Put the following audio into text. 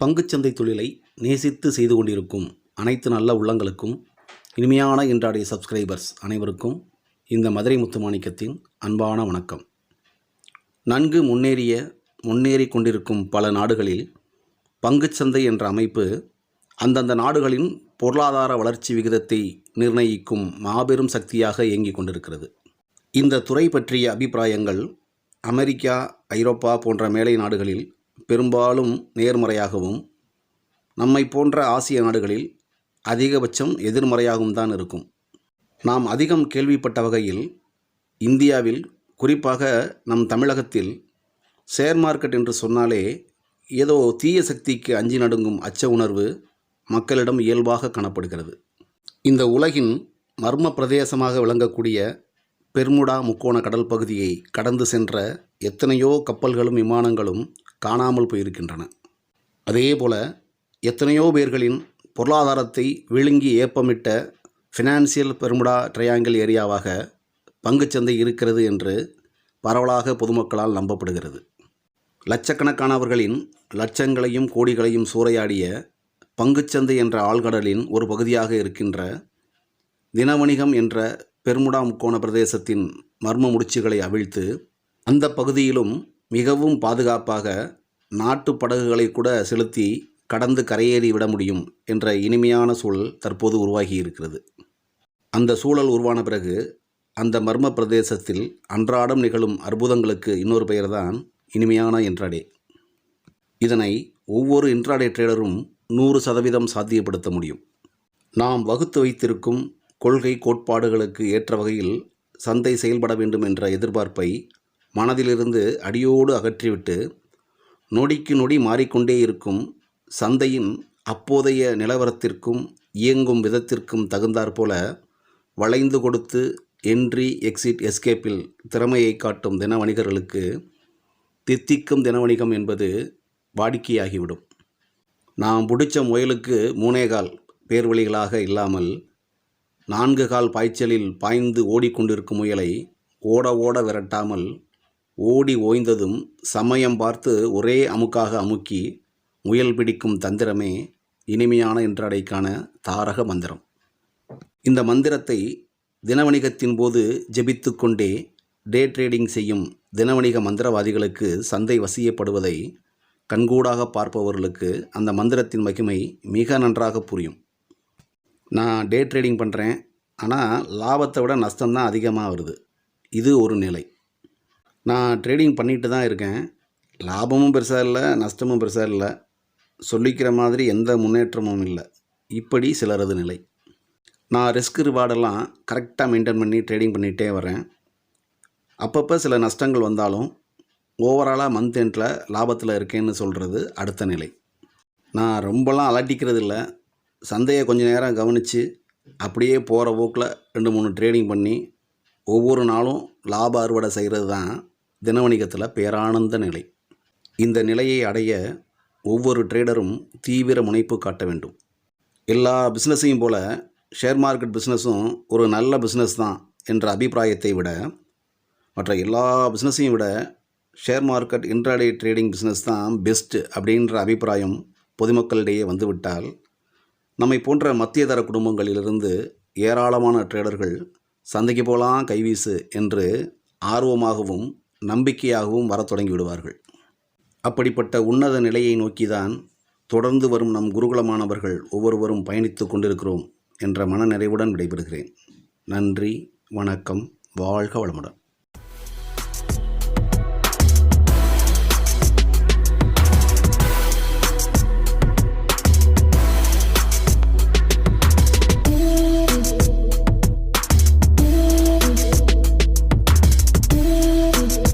பங்குச்சந்தை தொழிலை நேசித்து செய்து கொண்டிருக்கும் அனைத்து நல்ல உள்ளங்களுக்கும் இனிமையான இன்றாடைய சப்ஸ்கிரைபர்ஸ் அனைவருக்கும் இந்த மதுரை முத்துமாணிக்கத்தின் அன்பான வணக்கம். நன்கு முன்னேறிய முன்னேறி கொண்டிருக்கும் பல நாடுகளில் பங்குச்சந்தை என்ற அமைப்பு அந்தந்த நாடுகளின் பொருளாதார வளர்ச்சி விகிதத்தை நிர்ணயிக்கும் மாபெரும் சக்தியாக இயங்கிக் கொண்டிருக்கிறது. இந்த துறை பற்றிய அபிப்பிராயங்கள் அமெரிக்கா ஐரோப்பா போன்ற மேலை நாடுகளில் பெரும்பாலும் நேர்மறையாகவும் நம்மை போன்ற ஆசிய நாடுகளில் அதிகபட்சம் எதிர்மறையாகவும் தான் இருக்கும். நாம் அதிகம் கேள்விப்பட்ட வகையில் இந்தியாவில் குறிப்பாக நம் தமிழகத்தில் ஷேர் மார்க்கெட் என்று சொன்னாலே ஏதோ தீய சக்திக்கு அஞ்சி நடுங்கும் அச்ச உணர்வு மக்களிடம் இயல்பாக காணப்படுகிறது. இந்த உலகின் மர்ம பிரதேசமாக விளங்கக்கூடிய பெர்முடா முக்கோண கடல் பகுதியை கடந்து சென்ற எத்தனையோ கப்பல்களும் விமானங்களும் காணாமல் போயிருக்கின்றன. அதே போல் எத்தனையோ பேர்களின் பொருளாதாரத்தை விழுங்கி ஏப்பமிட்ட ஃபினான்சியல் பெர்முடா ட்ரையாங்கிள் ஏரியாவாக பங்குச்சந்தை இருக்கிறது என்று பரவலாக பொதுமக்களால் நம்பப்படுகிறது. லட்சக்கணக்கானவர்களின் லட்சங்களையும் கோடிகளையும் சூறையாடிய பங்குச்சந்தை என்ற ஆழ்கடலின் ஒரு பகுதியாக இருக்கின்ற தினவணிகம் என்ற பெர்முடா முக்கோண பிரதேசத்தின் மர்ம முடிச்சுகளை அவிழ்த்து அந்த பகுதியிலும் மிகவும் பாதுகாப்பாக நாட்டு படகுகளை கூட செலுத்தி கடந்து கரையேறி விட முடியும் என்ற இனிமையான சூழல் தற்போது உருவாகி இருக்கிறது அந்த சூழல் உருவான பிறகு அந்த மர்ம பிரதேசத்தில் அன்றாடம் நிகழும் அற்புதங்களுக்கு இன்னொரு பெயர்தான் இனிமையான இன்ட்ராடே. இதனை ஒவ்வொரு இன்ட்ராடே ட்ரேடரும் நூறு சதவீதம் சாத்தியப்படுத்த முடியும். நாம் வகுத்து வைத்திருக்கும் கொள்கை கோட்பாடுகளுக்கு ஏற்ற வகையில் சந்தை செயல்பட வேண்டும் என்ற எதிர்பார்ப்பை மனதிலிருந்து அடியோடு அகற்றிவிட்டு நொடிக்கு நொடி மாறிக்கொண்டே இருக்கும் சந்தையின் அப்போதைய நிலவரத்திற்கும் இயங்கும் விதத்திற்கும் தகுந்தாற்போல வளைந்து கொடுத்து என்ட்ரி எக்ஸிட் எஸ்கேப்பில் திறமையை காட்டும் தின வணிகர்களுக்கு தித்திக்கும் தினவணிகம் என்பது வாடிக்கையாகிவிடும். நாம் பிடிச்ச முயலுக்கு மூணே கால் பேர்வழிகளாக இல்லாமல் நான்கு கால் பாய்ச்சலில் பாய்ந்து ஓடிக்கொண்டிருக்கும் முயலை ஓட ஓட விரட்டாமல் ஓடி ஓய்ந்ததும் சமயம் பார்த்து ஒரே அமுக்காக அமுக்கி முயல் பிடிக்கும் தந்திரமே இனிமையான இன்றடைக்கான தாரக மந்திரம். இந்த மந்திரத்தை தினவணிகத்தின் போது ஜெபித்து கொண்டே டே ட்ரேடிங் செய்யும் தினவணிக மந்திரவாதிகளுக்கு சந்தை வசியப்படுவதை கண்கூடாக பார்ப்பவர்களுக்கு அந்த மந்திரத்தின் மகிமை மிக நன்றாக புரியும். நான் டே ட்ரேடிங் பண்ணுறேன் ஆனால் லாபத்தை விட நஷ்டம்தான் அதிகமாக வருது. இது ஒரு நிலை. நான் ட்ரேடிங் பண்ணிட்டு தான் இருக்கேன். லாபமும் பெருசாக இல்லை நஷ்டமும் பெருசாக இல்லை. சொல்லிக்கிற மாதிரி எந்த முன்னேற்றமும் இல்லை. இப்படி சிலரது நிலை. நான் ரிஸ்க் ரிவார்டெல்லாம் கரெக்டாக மெயின்டைன் பண்ணி ட்ரேடிங் பண்ணிகிட்டே வரேன். அப்பப்போ சில நஷ்டங்கள் வந்தாலும் ஓவராலாக மந்த் எண்டில் லாபத்தில் இருக்கேன்னு சொல்கிறது அடுத்த நிலை. நான் ரொம்பலாம் அலட்டிக்கிறது இல்லை. சந்தையை கொஞ்சம் நேரம் கவனித்து அப்படியே போகிற போக்கில் ரெண்டு மூணு ட்ரேடிங் பண்ணி ஒவ்வொரு நாளும் லாப அறுவடை செய்கிறது தான் தினவணிகத்தில் பேரானந்த நிலை. இந்த நிலையை அடைய ஒவ்வொரு ட்ரேடரும் தீவிர முனைப்பு காட்ட வேண்டும். எல்லா பிஸ்னஸையும் போல் ஷேர் மார்க்கெட் பிஸ்னஸும் ஒரு நல்ல பிஸ்னஸ் தான் என்ற அபிப்பிராயத்தை விட மற்ற எல்லா பிஸ்னஸையும் விட share market intraday trading business தான் பெஸ்ட்டு அப்படின்ற அபிப்பிராயம் பொதுமக்களிடையே வந்துவிட்டால் நம்மை போன்ற மத்திய தர குடும்பங்களிலிருந்து ஏராளமான ட்ரேடர்கள் சந்தைக்கு போகலாம் கைவீசு என்று ஆர்வமாகவும் நம்பிக்கையாகவும் வரத் தொடங்கி விடுவார்கள் அப்படிப்பட்ட உன்னத நிலையை நோக்கிதான் தொடர்ந்து வரும் நம் குருகுலமானவர்கள் ஒவ்வொருவரும் பயணித்து கொண்டிருக்கிறோம் என்ற மனநிறைவுடன் விடைபெறுகிறேன். நன்றி வணக்கம் வாழ்க வளமுடன்.